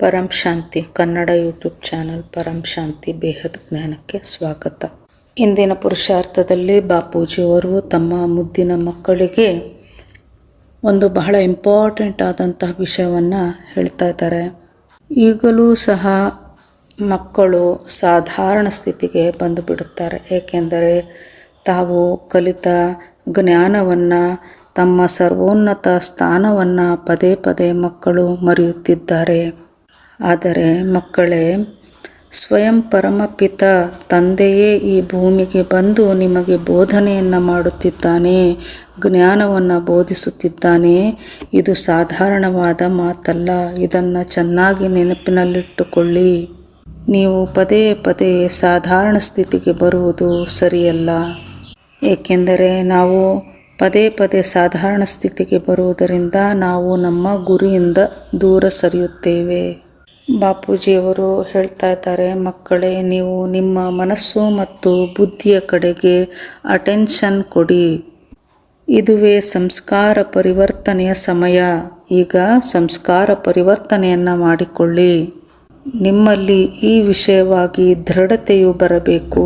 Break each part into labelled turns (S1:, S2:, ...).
S1: ಪರಂ ಶಾಂತಿ, Kannada YouTube channel ಪರಂ ಶಾಂತಿ ಬೇಹದ ಜ್ಞಾನಕ್ಕೆ ಸ್ವಾಗತ. ಇಂದಿನ ಪುರುಷಾರ್ಥದಲ್ಲಿ ಬಾಪೂಜಿಯವರು ತಮ್ಮ ಮುದ್ದಿನ ಮಕ್ಕಳಿಗೆ ಒಂದು ಬಹಳ ಇಂಪಾರ್ಟೆಂಟ್ ಆದಂತಹ ವಿಷಯವನ್ನು ಹೇಳ್ತಾ ಇದ್ದಾರೆ. ಈಗಲೂ ಸಹ ಮಕ್ಕಳು ಸಾಧಾರಣ ಸ್ಥಿತಿಗೆ ಬಂದು ಬಿಡುತ್ತಾರೆ. ಏಕೆಂದರೆ ತಾವು ಕಲಿತ ಜ್ಞಾನವನ್ನು, ತಮ್ಮ ಸರ್ವೋನ್ನತ ಸ್ಥಾನವನ್ನು ಪದೇ ಪದೇ ಮಕ್ಕಳು ಮರೆಯುತ್ತಿದ್ದಾರೆ. ಆದರೆ ಮಕ್ಕಳೇ, ಸ್ವಯಂ ಪರಮಪಿತ ತಂದೆಯೇ ಈ ಭೂಮಿಗೆ ಬಂದು ನಿಮಗೆ ಬೋಧನೆಯನ್ನು ಮಾಡುತ್ತಿದ್ದಾನೆ, ಜ್ಞಾನವನ್ನು ಬೋಧಿಸುತ್ತಿದ್ದಾನೆ. ಇದು ಸಾಧಾರಣವಾದ ಮಾತಲ್ಲ, ಇದನ್ನು ಚೆನ್ನಾಗಿ ನೆನಪಿನಲ್ಲಿಟ್ಟುಕೊಳ್ಳಿ. ನೀವು ಪದೇ ಪದೇ ಸಾಧಾರಣ ಸ್ಥಿತಿಗೆ ಬರುವುದು ಸರಿಯಲ್ಲ. ಏಕೆಂದರೆ ನಾವು ಪದೇ ಪದೇ ಸಾಧಾರಣ ಸ್ಥಿತಿಗೆ ಬರುವುದರಿಂದ ನಾವು ನಮ್ಮ ಗುರಿಯಿಂದ ದೂರ ಸರಿಯುತ್ತೇವೆ. ಬಾಪೂಜಿಯವರು ಹೇಳ್ತಾ ಇದ್ದಾರೆ, ಮಕ್ಕಳೇ, ನೀವು ನಿಮ್ಮ ಮನಸ್ಸು ಮತ್ತು ಬುದ್ಧಿಯ ಕಡೆಗೆ ಅಟೆನ್ಷನ್ ಕೊಡಿ. ಇದುವೇ ಸಂಸ್ಕಾರ ಪರಿವರ್ತನೆಯ ಸಮಯ. ಈಗ ಸಂಸ್ಕಾರ ಪರಿವರ್ತನೆಯನ್ನು ಮಾಡಿಕೊಳ್ಳಿ. ನಿಮ್ಮಲ್ಲಿ ಈ ವಿಷಯವಾಗಿ ದೃಢತೆಯು ಬರಬೇಕು.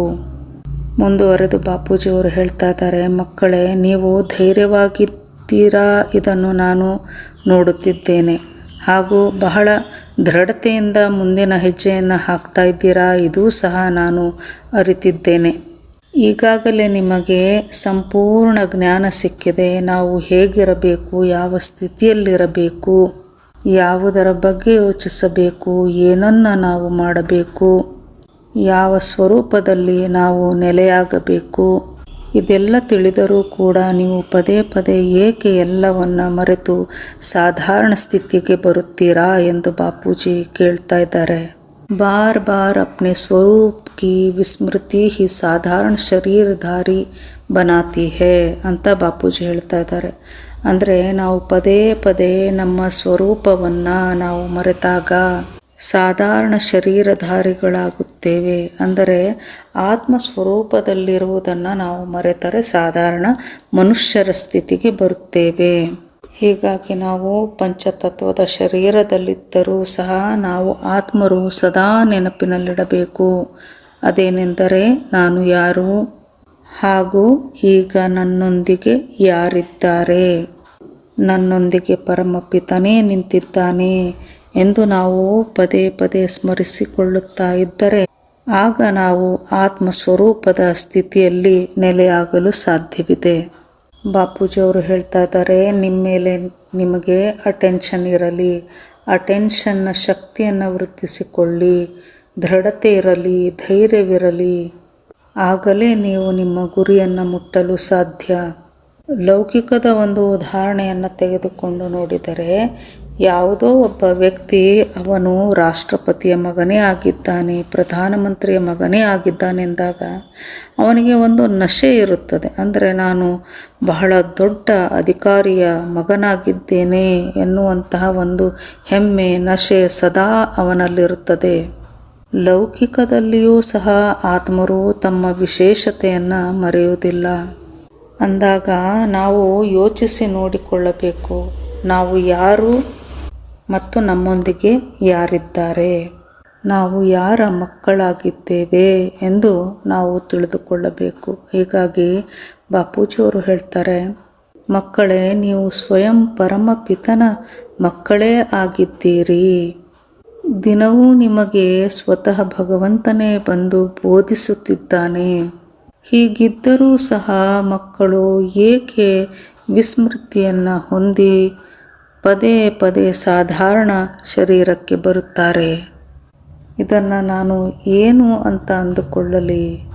S1: ಮುಂದುವರೆದು ಬಾಪೂಜಿಯವರು ಹೇಳ್ತಾ ಇದ್ದಾರೆ, ಮಕ್ಕಳೇ, ನೀವು ಧೈರ್ಯವಾಗಿದ್ದೀರಾ? ಇದನ್ನು ನಾನು ನೋಡುತ್ತಿದ್ದೇನೆ. ಹಾಗೂ ಬಹಳ ದೃಢತೆಯಿಂದ ಮುಂದಿನ ಹೆಜ್ಜೆಯನ್ನು ಹಾಕ್ತಾ ಇದ್ದೀರಾ? ಇದೂ ಸಹ ನಾನು ಅರಿತಿದ್ದೇನೆ. ಈಗಾಗಲೇ ನಿಮಗೆ ಸಂಪೂರ್ಣ ಜ್ಞಾನ ಸಿಕ್ಕಿದೆ. ನಾವು ಹೇಗಿರಬೇಕು? ಯಾವ ಸ್ಥಿತಿಯಲ್ಲಿರಬೇಕು? ಯಾವುದರ ಬಗ್ಗೆ ಯೋಚಿಸಬೇಕು? ಏನನ್ನು ನಾವು ಮಾಡಬೇಕು? ಯಾವ ಸ್ವರೂಪದಲ್ಲಿ ನಾವು ನೆಲೆಯಾಗಬೇಕು? ಇದೆಲ್ಲ ತಿಳಿದರೂ ಕೂಡ ನೀವು ಪದೇ ಪದೇ ಏಕೆ ಎಲ್ಲವನ್ನ ಮರೆತು ಸಾಧಾರಣ ಸ್ಥಿತಿಗೆ ಬರುತ್ತೀರಾ ಎಂದು ಬಾಪೂಜಿ ಕೇಳ್ತಾ ಇದ್ದಾರೆ. ಬಾರ್ ಬಾರ್ ಅಪ್ನೆ ಸ್ವರೂಪ್ ಕಿ ವಿಸ್ಮೃತಿ ಹಿ ಸಾಧಾರಣ ಶರೀರಧಾರಿ ಬನಾತಿ ಹೇ ಅಂತ ಬಾಪೂಜಿ ಹೇಳ್ತಾ ಇದ್ದಾರೆ. ಅಂದರೆ ನಾವು ಪದೇ ಪದೇ ನಮ್ಮ ಸ್ವರೂಪವನ್ನು ನಾವು ಮರೆತಾಗ ಸಾಧಾರಣ ಶರೀರಧಾರಿಗಳಾಗುತ್ತೇವೆ ಅಂದರೆ ಆತ್ಮ ಸ್ವರೂಪದಲ್ಲಿರುವುದನ್ನು ನಾವು ಮರೆತರೆ ಸಾಧಾರಣ ಮನುಷ್ಯರ ಸ್ಥಿತಿಗೆ ಬರುತ್ತೇವೆ. ಹೀಗಾಗಿ ನಾವು ಪಂಚತತ್ವದ ಶರೀರದಲ್ಲಿದ್ದರೂ ಸಹ ನಾವು ಆತ್ಮರು ಸದಾ ನೆನಪಿನಲ್ಲಿಡಬೇಕು. ಅದೇನೆಂದರೆ ನಾನು ಯಾರು ಹಾಗೂ ಈಗ ನನ್ನೊಂದಿಗೆ ಯಾರಿದ್ದಾರೆ? ನನ್ನೊಂದಿಗೆ ಪರಮಪಿತನೇ ನಿಂತಿದ್ದಾನೆ. ಎಂದು ನಾವು ಪದೇ ಪದೇ ಸ್ಮರಿಸಿಕೊಳ್ಳುತ್ತಾ ಇದ್ದರೆ, ಆಗ ನಾವು ಆತ್ಮಸ್ವರೂಪದ ಸ್ಥಿತಿಯಲ್ಲಿ ನೆಲೆಯಾಗಲು ಸಾಧ್ಯವಿದೆ. ಬಾಪೂಜಿಯವರು ಹೇಳ್ತಾ ಇದ್ದಾರೆ, ನಿಮ್ಮ ಮೇಲೆ ನಿಮಗೆ ಅಟೆನ್ಷನ್ ಇರಲಿ. ಅಟೆನ್ಷನ್ನ ಶಕ್ತಿಯನ್ನು ವೃದ್ಧಿಸಿಕೊಳ್ಳಿ. ದೃಢತೆ ಇರಲಿ, ಧೈರ್ಯವಿರಲಿ. ಆಗಲೇ ನೀವು ನಿಮ್ಮ ಗುರಿಯನ್ನು ಮುಟ್ಟಲು ಸಾಧ್ಯ. ಲೌಕಿಕದ ಒಂದು ಉದಾಹರಣೆಯನ್ನು ತೆಗೆದುಕೊಂಡು ನೋಡಿದರೆ ಯಾವುದೋ ಒಬ್ಬ ವ್ಯಕ್ತಿ ಅವನು ರಾಷ್ಟ್ರಪತಿಯ ಮಗನೇ ಆಗಿದ್ದಾನೆ, ಪ್ರಧಾನಮಂತ್ರಿಯ ಮಗನೇ ಆಗಿದ್ದಾನೆ ಎಂದಾಗ ಅವನಿಗೆ ಒಂದು ನಶೆ ಇರುತ್ತದೆ. ಅಂದರೆ ನಾನು ಬಹಳ ದೊಡ್ಡ ಅಧಿಕಾರಿಯ ಮಗನಾಗಿದ್ದೇನೆ ಎನ್ನುವಂತಹ ಒಂದು ಹೆಮ್ಮೆ, ನಶೆ ಸದಾ ಅವನಲ್ಲಿರುತ್ತದೆ. ಲೌಕಿಕದಲ್ಲಿಯೂ ಸಹ ಆತ್ಮರು ತಮ್ಮ ವಿಶೇಷತೆಯನ್ನು ಮರೆಯುವುದಿಲ್ಲ. ಅಂದಾಗ ನಾವು ಯೋಚಿಸಿ ನೋಡಿಕೊಳ್ಳಬೇಕು. ನಾವು ಯಾರು? ಮತ್ತು ನಮ್ಮೊಂದಿಗೆ ಯಾರಿದ್ದಾರೆ? ನಾವು ಯಾರ ಮಕ್ಕಳಾಗಿದ್ದೇವೆ ಎಂದು ನಾವು ತಿಳಿದುಕೊಳ್ಳಬೇಕು. ಹೀಗಾಗಿ ಬಾಪೂಜಿಯವರು ಹೇಳ್ತಾರೆ, ಮಕ್ಕಳೇ, ನೀವು ಸ್ವಯಂ ಪರಮಪಿತನ ಮಕ್ಕಳೇ ಆಗಿದ್ದೀರಿ. ದಿನವೂ ನಿಮಗೆ ಸ್ವತಃ ಭಗವಂತನೇ ಬಂದು ಬೋಧಿಸುತ್ತಿದ್ದಾನೆ. ಹೀಗಿದ್ದರೂ ಸಹ ಮಕ್ಕಳು ಏಕೆ ವಿಸ್ಮೃತಿಯನ್ನು ಹೊಂದಿ ಪದೇ ಪದೇ ಸಾಧಾರಣ ಶರೀರಕ್ಕೆ ಬರುತ್ತಾರೆ. ಇದನ್ನು ನಾನು ಏನು ಅಂತ ಅಂದುಕೊಳ್ಳಲಿ?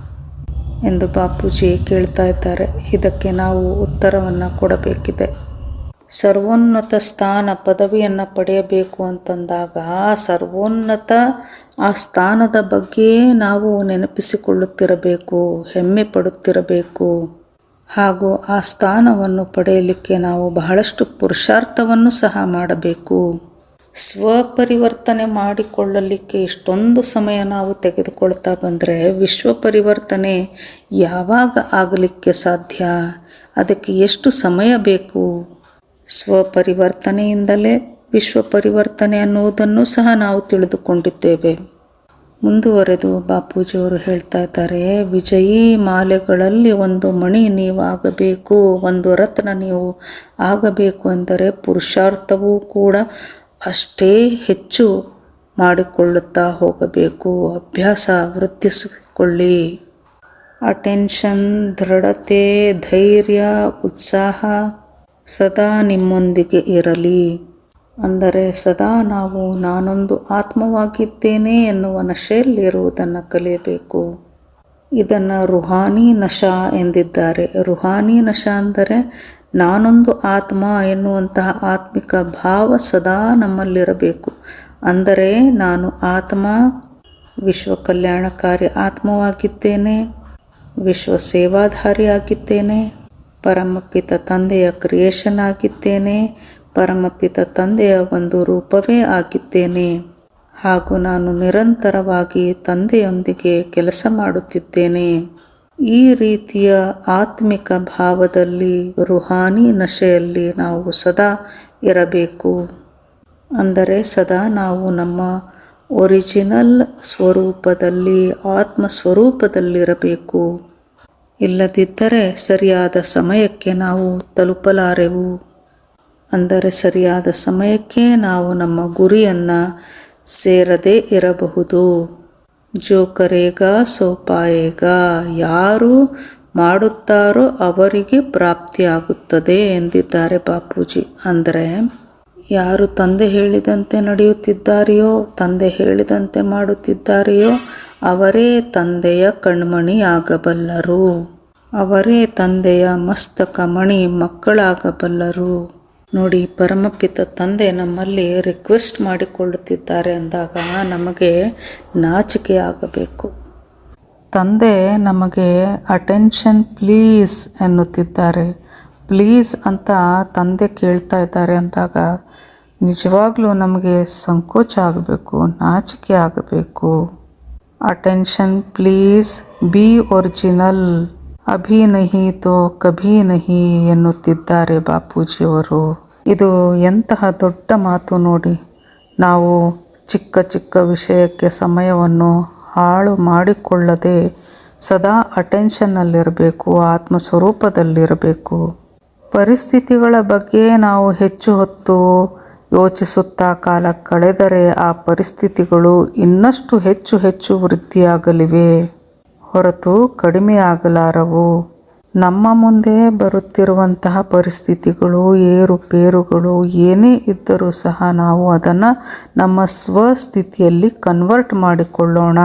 S1: ಎಂದು ಬಾಪೂಜಿ ಕೇಳ್ತಾ ಇದ್ದಾರೆ. ಇದಕ್ಕೆ ನಾವು ಉತ್ತರವನ್ನು ಕೊಡಬೇಕಿದೆ. ಸರ್ವೋನ್ನತ ಸ್ಥಾನ ಪದವಿಯನ್ನು ಪಡೆಯಬೇಕು ಅಂತಂದಾಗ ಸರ್ವೋನ್ನತ ಆ ಸ್ಥಾನದ ಬಗ್ಗೆ ನಾವು ನೆನಪಿಸಿಕೊಳ್ಳುತ್ತಿರಬೇಕು, ಹೆಮ್ಮೆ ಪಡುತ್ತಿರಬೇಕು. ಹಾಗೂ ಆ ಸ್ಥಾನವನ್ನು ಪಡೆಯಲಿಕ್ಕೆ ನಾವು ಬಹಳಷ್ಟು ಪುರುಷಾರ್ಥವನ್ನು ಸಹ ಮಾಡಬೇಕು. ಸ್ವಪರಿವರ್ತನೆ ಮಾಡಿಕೊಳ್ಳಲಿಕ್ಕೆ ಇಷ್ಟೊಂದು ಸಮಯ ನಾವು ತೆಗೆದುಕೊಳ್ತಾ ಬಂದರೆ ವಿಶ್ವ ಪರಿವರ್ತನೆ ಯಾವಾಗ ಆಗಲಿಕ್ಕೆ ಸಾಧ್ಯ? ಅದಕ್ಕೆ ಎಷ್ಟು ಸಮಯ ಬೇಕು? ಸ್ವಪರಿವರ್ತನೆಯಿಂದಲೇ ವಿಶ್ವ ಪರಿವರ್ತನೆ ಅನ್ನುವುದನ್ನು ಸಹ ನಾವು ತಿಳಿದುಕೊಂಡಿದ್ದೇವೆ. ಮುಂದುವರೆದು ಬಾಪೂಜಿಯವರು ಹೇಳ್ತಾ ಇದ್ದಾರೆ, ವಿಜಯಿ ಮಾಲೆಗಳಲ್ಲಿ ಒಂದು ಮಣಿ ನೀವು ಆಗಬೇಕು ಒಂದು ರತ್ನ ನೀವು ಆಗಬೇಕು ಅಂದರೆ ಪುರುಷಾರ್ಥವೂ ಕೂಡ ಅಷ್ಟೇ ಹೆಚ್ಚು ಮಾಡಿಕೊಳ್ಳುತ್ತಾ ಹೋಗಬೇಕು. ಅಭ್ಯಾಸ ವೃದ್ಧಿಸಿಕೊಳ್ಳಿ. ಅಟೆನ್ಷನ್, ದೃಢತೆ, ಧೈರ್ಯ, ಉತ್ಸಾಹ ಸದಾ ನಿಮ್ಮೊಂದಿಗೆ ಇರಲಿ. ಅಂದರೆ ಸದಾ ನಾವು ನಾನೊಂದು ಆತ್ಮವಾಗಿದ್ದೇನೆ ಎನ್ನುವ ನಶೆಯಲ್ಲಿರುವುದನ್ನು ಕಲಿಯಬೇಕು. ಇದನ್ನು ರುಹಾನಿ ನಶಾ ಎಂದಿದ್ದಾರೆ. ರುಹಾನಿ ನಶಾ ಅಂದರೆ ನಾನೊಂದು ಆತ್ಮ ಎನ್ನುವಂತಹ ಆತ್ಮಿಕ ಭಾವ ಸದಾ ನಮ್ಮಲ್ಲಿರಬೇಕು. ಅಂದರೆ ನಾನು ಆತ್ಮ ವಿಶ್ವ ಕಲ್ಯಾಣಕಾರಿ ಆತ್ಮವಾಗಿದ್ದೇನೆ ವಿಶ್ವ ಸೇವಾಧಾರಿಯಾಗಿದ್ದೇನೆ ಪರಮಪಿತ ತಂದೆಯ ಕ್ರಿಯೇಷನ್ ಆಗಿದ್ದೇನೆ ಪರಮಪಿತ ತಂದೆಯ ಒಂದು ರೂಪವೇ ಆಗಿದ್ದೇನೆ. ಹಾಗೂ ನಾನು ನಿರಂತರವಾಗಿ ತಂದೆಯೊಂದಿಗೆ ಕೆಲಸ ಮಾಡುತ್ತಿದ್ದೇನೆ. ಈ ರೀತಿಯ ಆತ್ಮಿಕ ಭಾವದಲ್ಲಿ, ರುಹಾನಿ ನಶೆಯಲ್ಲಿ ನಾವು ಸದಾ ಇರಬೇಕು. ಅಂದರೆ ಸದಾ ನಾವು ನಮ್ಮ ಒರಿಜಿನಲ್ ಸ್ವರೂಪದಲ್ಲಿ ಆತ್ಮ ಸ್ವರೂಪದಲ್ಲಿರಬೇಕು ಇಲ್ಲದಿದ್ದರೆ ಸರಿಯಾದ ಸಮಯಕ್ಕೆ ನಾವು ತಲುಪಲಾರೆವು. ಅಂದರೆ ಸರಿಯಾದ ಸಮಯಕ್ಕೆ ನಾವು ನಮ್ಮ ಗುರಿಯನ್ನು ಸೇರದೇ ಇರಬಹುದು. ಜೋ ಸೋಪಾಯೇಗ ಯಾರು ಮಾಡುತ್ತಾರೋ ಅವರಿಗೆ ಪ್ರಾಪ್ತಿಯಾಗುತ್ತದೆ ಎಂದಿದ್ದಾರೆ ಬಾಪೂಜಿ. ಅಂದರೆ, ಯಾರು ತಂದೆ ಹೇಳಿದಂತೆ ನಡೆಯುತ್ತಿದ್ದಾರೆಯೋ, ತಂದೆ ಹೇಳಿದಂತೆ ಮಾಡುತ್ತಿದ್ದಾರೆಯೋ, ಅವರೇ ತಂದೆಯ ಕಣ್ಮಣಿಯಾಗಬಲ್ಲರು. ಅವರೇ ತಂದೆಯ ಮಸ್ತಕ ಮಣಿ ಮಕ್ಕಳಾಗಬಲ್ಲರು. ನೋಡಿ, ಪರಮಪಿತ ತಂದೆ ನಮ್ಮಲ್ಲಿ ರಿಕ್ವೆಸ್ಟ್ ಮಾಡಿಕೊಳ್ಳುತ್ತಿದ್ದಾರೆ ಅಂದಾಗ ನಮಗೆ ನಾಚಿಕೆ ಆಗಬೇಕು. ತಂದೆ ನಮಗೆ ಅಟೆನ್ಷನ್ ಪ್ಲೀಸ್ ಎನ್ನುತ್ತಿದ್ದಾರೆ. ಪ್ಲೀಸ್ ಅಂತ ತಂದೆ ಕೇಳ್ತಾ ಇದ್ದಾರೆ ಅಂದಾಗ ನಿಜವಾಗ್ಲೂ ನಮಗೆ ಸಂಕೋಚ ಆಗಬೇಕು, ನಾಚಿಕೆ ಆಗಬೇಕು. ಅಟೆನ್ಷನ್ ಪ್ಲೀಸ್ ಬಿ ಒರಿಜಿನಲ್ ಅಭಿ ನಹಿ ತೋ ಕಭಿ ನಹಿ ಎನ್ನುತ್ತಿದ್ದಾರೆ ಬಾಪೂಜಿಯವರು. ಇದು ಎಂತಹ ದೊಡ್ಡ ಮಾತು ನೋಡಿ. ನಾವು ಚಿಕ್ಕ ಚಿಕ್ಕ ವಿಷಯಕ್ಕೆ ಸಮಯವನ್ನು ಹಾಳು ಮಾಡಿಕೊಳ್ಳದೆ ಸದಾ ಅಟೆನ್ಷನ್ನಲ್ಲಿರಬೇಕು, ಆತ್ಮಸ್ವರೂಪದಲ್ಲಿರಬೇಕು. ಪರಿಸ್ಥಿತಿಗಳ ಬಗ್ಗೆ ನಾವು ಹೆಚ್ಚು ಹೊತ್ತು ಯೋಚಿಸುತ್ತಾ ಕಾಲ ಕಳೆದರೆ ಆ ಪರಿಸ್ಥಿತಿಗಳು ಇನ್ನಷ್ಟು ಹೆಚ್ಚು ಹೆಚ್ಚು ವೃದ್ಧಿಯಾಗಲಿವೆ. ಹೊರತು ಕಡಿಮೆಯಾಗಲಾರವು. ನಮ್ಮ ಮುಂದೆ ಬರುತ್ತಿರುವಂತಹ ಪರಿಸ್ಥಿತಿಗಳು, ಏರುಪೇರುಗಳು ಏನೇ ಇದ್ದರೂ ಸಹ ನಾವು ಅದನ್ನು ನಮ್ಮ ಸ್ವಸ್ಥಿತಿಯಲ್ಲಿ ಕನ್ವರ್ಟ್ ಮಾಡಿಕೊಳ್ಳೋಣ.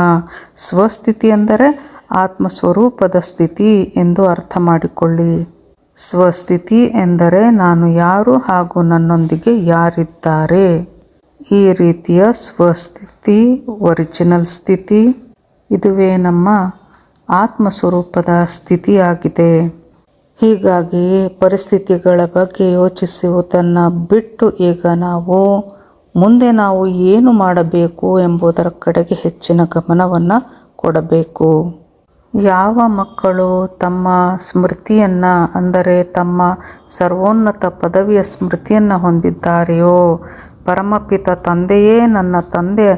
S1: ಸ್ವಸ್ಥಿತಿ ಎಂದರೆ ಆತ್ಮಸ್ವರೂಪದ ಸ್ಥಿತಿ ಎಂದು ಅರ್ಥ ಮಾಡಿಕೊಳ್ಳಿ. ಸ್ವಸ್ಥಿತಿ ಎಂದರೆ ನಾನು ಯಾರು ಹಾಗೂ ನನ್ನೊಂದಿಗೆ ಯಾರಿದ್ದಾರೆ? ಈ ರೀತಿಯ ಸ್ವಸ್ಥಿತಿ ಒರಿಜಿನಲ್ ಸ್ಥಿತಿ. ಇದುವೇ ನಮ್ಮ ಆತ್ಮ ಸ್ವರೂಪದ ಸ್ಥಿತಿಯಾಗಿದೆ. ಹೀಗಾಗಿ ಪರಿಸ್ಥಿತಿಗಳ ಬಗ್ಗೆ ಯೋಚಿಸುವುದನ್ನು ಬಿಟ್ಟು ಈಗ ನಾವು, ಮುಂದೆ ನಾವು ಏನು ಮಾಡಬೇಕು ಎಂಬುದರ ಕಡೆಗೆ ಹೆಚ್ಚಿನ ಗಮನವನ್ನು ಕೊಡಬೇಕು. ಯಾವ ಮಕ್ಕಳು ತಮ್ಮ ಸ್ಮೃತಿಯನ್ನು, ಅಂದರೆ ತಮ್ಮ ಸರ್ವೋನ್ನತ ಪದವಿಯ ಸ್ಮೃತಿಯನ್ನು ಹೊಂದಿದ್ದಾರೆಯೋ, ಪರಮಪಿತ ತಂದೆಯೇ ನನ್ನ ತಂದೆ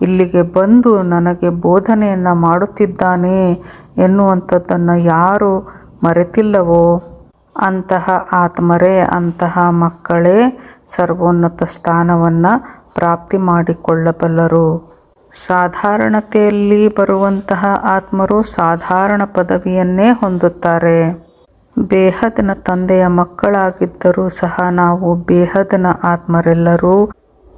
S1: ಇಲ್ಲಿಗೆ ಬಂದು ನನಗೆ ಬೋಧನೆಯನ್ನು ಮಾಡುತ್ತಿದ್ದಾನೆ ಎನ್ನುವಂಥದ್ದನ್ನು ಯಾರು ಮರೆತಿಲ್ಲವೋ ಅಂತಹ ಆತ್ಮರೇ, ಅಂತಹ ಮಕ್ಕಳೇ ಸರ್ವೋನ್ನತ ಸ್ಥಾನವನ್ನು ಪ್ರಾಪ್ತಿ ಮಾಡಿಕೊಳ್ಳಬಲ್ಲರು. ಸಾಧಾರಣತೆಯಲ್ಲಿ ಬರುವಂತಹ ಆತ್ಮರು ಸಾಧಾರಣ ಪದವಿಯನ್ನೇ ಹೊಂದುತ್ತಾರೆ. ಬೇಹದ್ನ ತಂದೆಯ ಮಕ್ಕಳಾಗಿದ್ದರೂ ಸಹ ನಾವು ಬೇಹದ್ನ ಆತ್ಮರೆಲ್ಲರೂ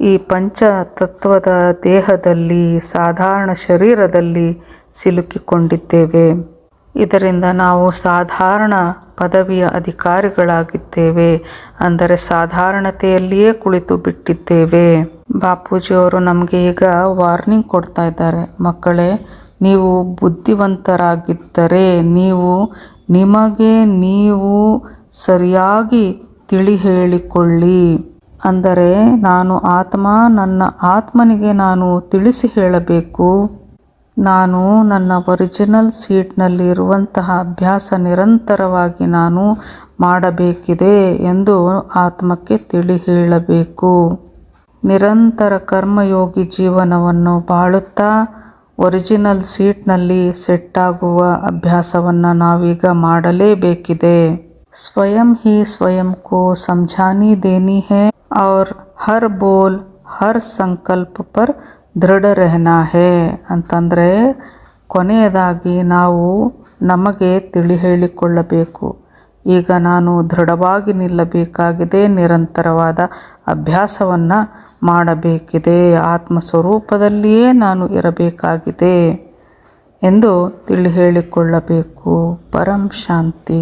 S1: ಈ ಪಂಚ ತತ್ವದ ದೇಹದಲ್ಲಿ, ಸಾಧಾರಣ ಶರೀರದಲ್ಲಿ ಸಿಲುಕಿಕೊಂಡಿದ್ದೇವೆ. ಇದರಿಂದ ನಾವು ಸಾಧಾರಣ ಪದವಿಯ ಅಧಿಕಾರಿಗಳಾಗಿದ್ದೇವೆ. ಅಂದರೆ ಸಾಧಾರಣತೆಯಲ್ಲಿಯೇ ಕುಳಿತು ಬಿಟ್ಟಿದ್ದೇವೆ. ಬಾಪೂಜಿಯವರು ನಮಗೆ ಈಗ ವಾರ್ನಿಂಗ್ ಕೊಡ್ತಾ ಇದ್ದಾರೆ. ಮಕ್ಕಳೇ, ನೀವು ಬುದ್ಧಿವಂತರಾಗಿದ್ದರೆ ನೀವು, ನಿಮಗೆ ನೀವು ಸರಿಯಾಗಿ ತಿಳಿ ಹೇಳಿಕೊಳ್ಳಿ. ಅಂದರೆ ನಾನು ಆತ್ಮ, ನನ್ನ ಆತ್ಮನಿಗೆ ನಾನು ತಿಳಿಸಿ ಹೇಳಬೇಕು. ನಾನು ನನ್ನ ಒರಿಜಿನಲ್ ಸೀಟ್ನಲ್ಲಿರುವಂತಹ ಅಭ್ಯಾಸ ನಿರಂತರವಾಗಿ ನಾನು ಮಾಡಬೇಕಿದೆ ಎಂದು ಆತ್ಮಕ್ಕೆ ತಿಳಿ ಹೇಳಬೇಕು. ನಿರಂತರ ಕರ್ಮಯೋಗಿ ಜೀವನವನ್ನು ಬಾಳುತ್ತಾ ಒರಿಜಿನಲ್ ಸೀಟ್ನಲ್ಲಿ ಸೆಟ್ಟಾಗುವ ಅಭ್ಯಾಸವನ್ನು ನಾವೀಗ ಮಾಡಲೇಬೇಕಿದೆ. ಸ್ವಯಂ ಹಿ ಸ್ವಯಂ ಕೋ ಸಂಜಾನಿ ದೇನಿ ಹೇ. और हर बोल हर ಸಂಕಲ್ಪ ಪರ್ ದೃಢ रहना है ಅಂತಂದರೆ ಕೊನೆಯದಾಗಿ ನಾವು ನಮಗೆ ತಿಳಿ ಹೇಳಿಕೊಳ್ಳಬೇಕು ಈಗ ನಾನು ದೃಢವಾಗಿ ನಿಲ್ಲಬೇಕಾಗಿದೆ ನಿರಂತರವಾದ ಅಭ್ಯಾಸವನ್ನು ಮಾಡಬೇಕಿದೆ ಆತ್ಮ ಸ್ವರೂಪದಲ್ಲಿಯೇ ನಾನು ಇರಬೇಕಾಗಿದೆ ಎಂದು ತಿಳಿ ಹೇಳಿಕೊಳ್ಳಬೇಕು ಪರಂ ಶಾಂತಿ